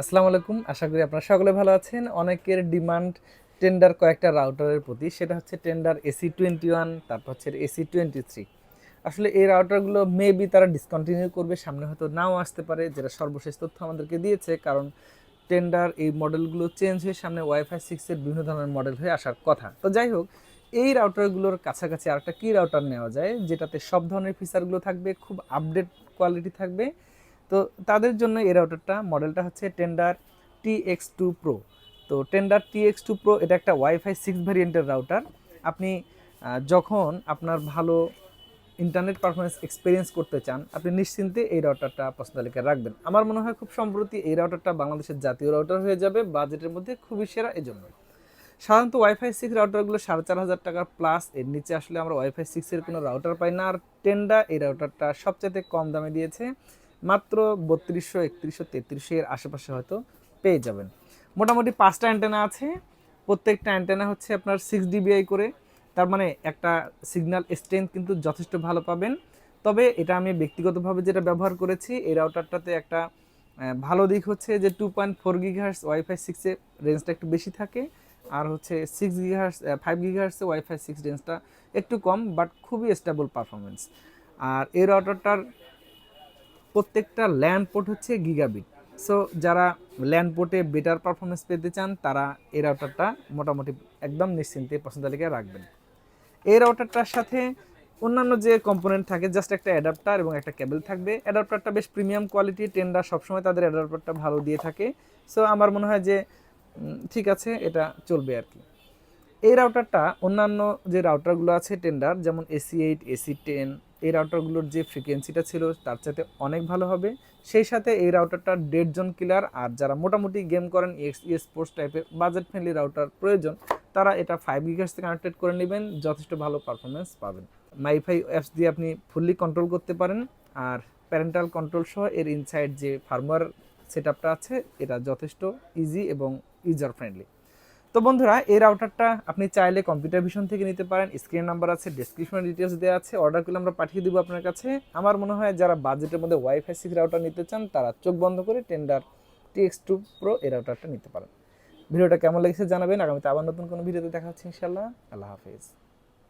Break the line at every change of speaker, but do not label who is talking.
আসসালামু আলাইকুম। আশা করি আপনারা সকলে ভালো আছেন। অনেকের ডিমান্ড টেন্ডার কয়েকটা রাউটারের প্রতি, সেটা হচ্ছে টেন্ডার এসি টোয়েন্টি ওয়ান, তারপর হচ্ছে এসি টোয়েন্টি থ্রি। আসলে এই রাউটারগুলো মেবি তারা ডিসকন্টিনিউ করবে, সামনে হয়তো নাও আসতে পারে, যেটা সর্বশেষ তথ্য আমাদেরকে দিয়েছে, কারণ টেন্ডার এই মডেলগুলো চেঞ্জ হয়ে সামনে ওয়াইফাই সিক্সের বিভিন্ন ধরনের মডেল হয়ে আসার কথা। তো যাই হোক, এই রাউটারগুলোর কাছাকাছি আরেকটা কী রাউটার নেওয়া যায়, যেটাতে সব ধরনের ফিচারগুলো থাকবে, খুব আপডেট কোয়ালিটি থাকবে তো তাদের জন্য এই রাউটারটা মডেলটা হচ্ছে Tenda T X two pro তো Tenda T X two pro এটা একটা ওয়াইফাই সিক্স ভ্যারিয়েন্টের রাউটার আপনি যখন আপনার ভালো ইন্টারনেট পারফরমেন্স এক্সপিরিয়েন্স করতে চান, আপনি নিশ্চিন্তে এই রাউটারটা পছন্দ তালিকায় রাখবেন। আমার মনে হয় খুব সম্প্রতি এই রাউটারটা বাংলাদেশের জাতীয় রাউটার হয়ে যাবে বাজেটের মধ্যে খুবই সেরা এই জন্য সাধারণত ওয়াইফাই সিক্স রাউটারগুলো সাড়ে চার হাজার টাকার প্লাস এর নিচে আসলে আমরা ওয়াইফাই সিক্সের কোনো রাউটার পাই না। আর টেন্ডা এই রাউটারটা সবচেয়ে কম দামে দিয়েছে। মাত্র বত্রিশশো, একত্রিশশো তেত্রিশশো এর আশেপাশে হয়তো পেয়ে যাবেন। মোটামুটি পাঁচটা অ্যান্টেনা আছে। প্রত্যেকটা অ্যান্টেনা হচ্ছে আপনার সিক্স ডিবিআই করে। তার মানে একটা সিগন্যাল স্ট্রেংথ কিন্তু যথেষ্ট ভালো পাবেন। তবে এটা আমি ব্যক্তিগতভাবে যেটা ব্যবহার করেছি, এই রাউটারটাতে একটা ভালো দিক হচ্ছে যে two point four gigahertz wifi সিক্সের রেঞ্জটা একটু বেশি থাকে। আর হচ্ছে সিক্স গিগাহার্স ফাইভ গিগাহার্সে ওয়াইফাই সিক্স রেঞ্জটা একটু কম বাট খুবই স্টেবল পারফরমেন্স আর এই রাউটারটার প্রত্যেকটা ল্যান্ড পোর্ট হচ্ছে গিগাবিট সো যারা ল্যান্ড পোর্টে বেটার পারফরমেন্স পেতে চান, তারা এই রাউটারটা মোটামুটি একদম নিশ্চিন্তে পছন্দ তালিকায় রাখবেন। এই রাউটারটার সাথে অন্যান্য যে কম্পোনেন্ট থাকে জাস্ট একটা অ্যাডাপ্টার এবং একটা কেবল থাকবে। অ্যাডাপ্টারটা বেশ প্রিমিয়াম কোয়ালিটি টেন্ডার সবসময় তাদের অ্যাডাপ্টারটা ভালো দিয়ে থাকে। সো আমার মনে হয় যে ঠিক আছে, এটা চলবে আর কি। এই রাউটারটা অন্যান্য যে রাউটারগুলো আছে টেন্ডার যেমন এসি এইট এসি টেন এই রাউটারগুলোর যে ফ্রিকোয়েন্সিটা ছিল, তার চাইতে অনেক ভালো হবে। সেই সাথে এই রাউটারটা ডেড জোন কিলার আর যারা মোটামুটি গেম করেন এক্স ই স্পোর্টস টাইপের বাজেট ফ্রেন্ডলি রাউটার প্রয়োজন, তারা এটা ফাইভ গিগার্স কানেক্টেড করে নেবেন, যথেষ্ট ভালো পারফরমেন্স পাবেন। মাইফাই অ্যাপস দিয়ে আপনি ফুললি কন্ট্রোল করতে পারেন, আর প্যারেন্টাল কন্ট্রোল সহ এর ইনসাইড যে ফার্মওয়্যার সেট আছে, এটা যথেষ্ট ইজি এবং ইউজার ফ্রেন্ডলি তো বন্ধুরা, এই রাউটারটা আপনি চাইলে কম্পিউটার ভিশন থেকে নিতে পারেন। স্ক্রিন নাম্বার আছে ডিসক্রিপশনে ডিটেলস দেওয়া আছে অর্ডার করলে আমরা পাঠিয়ে দেবো আপনার কাছে। আমার মনে হয় যারা বাজেটের মধ্যে ওয়াইফাই সিক্স রাউটার নিতে চান, তারা চোখ বন্ধ করে টেন্ডার টিএক্স টু প্রো এই রাউটারটা নিতে পারেন। ভিডিওটা কেমন লেগেছে জানাবেন। আগামীতে আবার নতুন কোনো ভিডিওতে দেখা হচ্ছে ইনশাল্লাহ আল্লাহ হাফিজ।